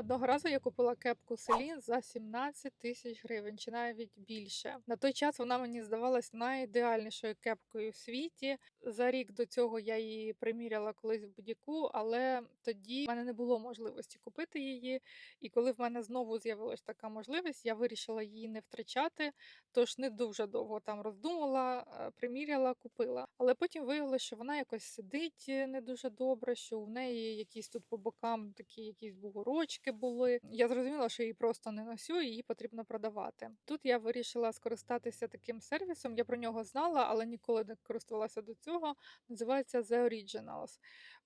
Одного разу я купила кепку Селін за 17 тисяч гривень, чи навіть більше. На той час вона мені здавалась найідеальнішою кепкою в світі. За рік до цього я її приміряла колись в будь-яку, але тоді в мене не було можливості купити її. І коли в мене знову з'явилась така можливість, я вирішила її не втрачати. Тож не дуже довго там роздумала, е, приміряла, купила. Але потім виявилося, що вона якось сидить е, не дуже добре, що у неї якісь тут по бокам такі якісь бугорочки були. Я зрозуміла, що її просто не носю, її потрібно продавати. Тут я вирішила скористатися таким сервісом. Я про нього знала, але ніколи не користувалася до цього. Називається The Originals.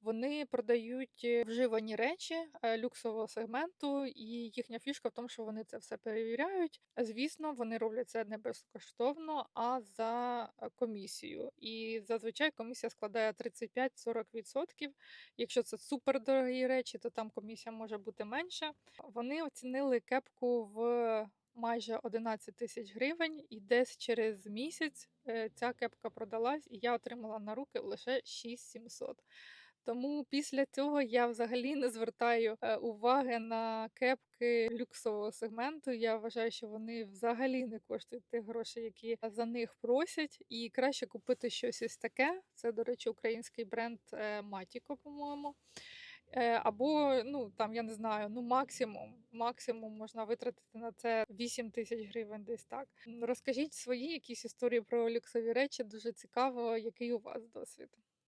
Вони продають е, вживані речі е, люксового сегменту, і їхня фішка в тому, що вони це все перевіряють. Звісно, вони роблять це не безкоштовно, а за е, комісію. І зазвичай комісія складає 35-40%. Якщо це супердорогі речі, то там комісія може бути менша. Вони оцінили кепку в майже 11 тисяч гривень, і десь через місяць ця кепка продалась, і я отримала на руки лише 6700. Тому після цього я взагалі не звертаю е, уваги на кепки люксового сегменту. Я вважаю, що вони взагалі не коштують тих грошей, які за них просять. І краще купити щось ось таке. Це, до речі, український бренд е, Матіко, по-моєму. Е, Або, ну там я не знаю, ну максимум, максимум можна витратити на це 8 тисяч гривень, десь так. Розкажіть свої якісь історії про люксові речі. Дуже цікаво, який у вас досвід.